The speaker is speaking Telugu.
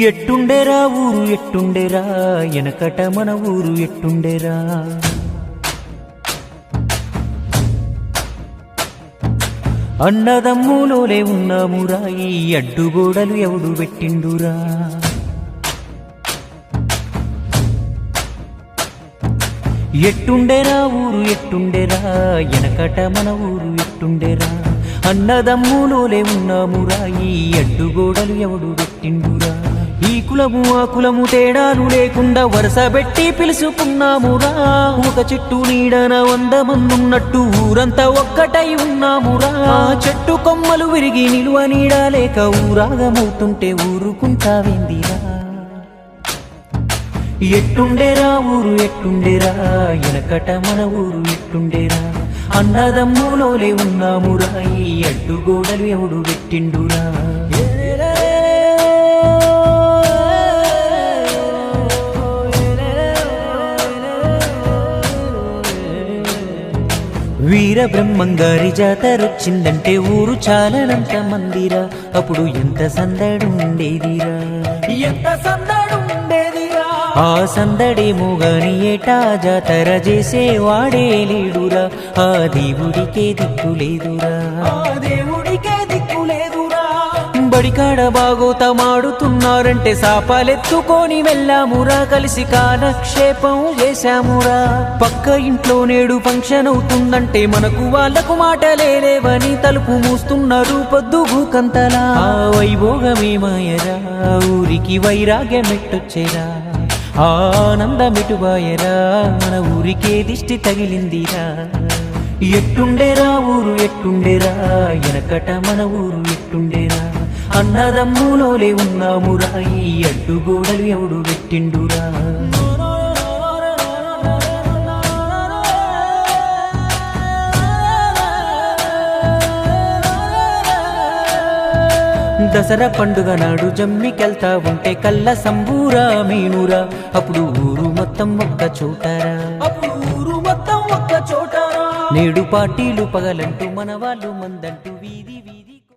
ఎట్టుండేరా ఊరు ఎట్టుండేరా? ఎనకట మన ఊరు ఎట్టుండేరా? అన్నదమ్ములోలే ఉన్నామురా ఈ అడ్డుగోడలు ఎవడు పెట్టిండురా? ఎట్టుండేరా ఊరు ఎట్టుండేరా? ఎనకట మన ఊరు ఎట్టుండేరా? అన్నదమ్ములోలే ఉన్నామురా ఈ అడ్డుగోడలు ఎవడు పెట్టిండురా? ఈ కులము ఆ కులము తేడాలు లేకుండా వరుస పెట్టి పిలుచుకున్నామురా ఒక చెట్టు నీడన వంద మందున్నట్టు ఊరంతా ఒక్కటై ఉన్నామురా. చెట్టు కొమ్మలు విరిగి నిలువ నీడ లేక ఊరాగమవుతుంటే ఊరుకుంటావేందిరా? ఎట్టుండేరా ఊరు ఎట్టుండేరా? ఎనకట మన ఊరు ఎట్టుండేరా? అన్నదమ్ములోనే ఉన్నామురా ఈ అడ్డుగోడలు ఎవడు పెట్టిండురా? వీర బ్రహ్మంగారి జాతరొచ్చిందంటే ఊరు చాలనంత మందిరా. అప్పుడు ఎంత సందడుండేదిరా ఎంత సందడుండేదిరా ఆ సందడేమో గాని ఏటా జాతర చేసే వాడే లేడురా. ఆ దేవుడికే దిక్కు లేదురా. ఆ దేవుడికే దిక్కు లేదురా. బడికాడ బాగోతమాడుతున్నారంటే సాపాలెత్తుకొని వెళ్ళామురా. కలిసి కాలక్షేపం చేశామురా. పక్క ఇంట్లో నేడు ఫంక్షన్ అవుతుందంటే మనకు వాళ్ళకు మాటలేవని తలుపు మూస్తున్నారు పొద్దుగు కంతలా ఆ వైభోగమే మాయరా ఊరికి వైరాగ్యం ఎట్టొచ్చేరా ఆనందమిటుబాయరా మన ఊరికే దిష్టి తగిలిందిరా. ఎట్టుండేరా ఊరు ఎట్టుండేరా ఎనకట మన ఊరు ఎట్టుండేరా. అన్నదమ్ములోలే ఉన్నామురా ఈ అడ్డుగోడలు ఎవడు పెట్టిండురా. దసరా పండుగ నాడు జమ్మికెళ్తా ఉంటే కళ్ళ సంబూరా మీనురా. అప్పుడు ఊరు మొత్తం ఒక్క చోటరా. అప్పుడు ఊరు మొత్తం ఒక్క చోటరా. నేడు పార్టీలు పగలంటూ మన వాళ్ళు మందంటూ వీధి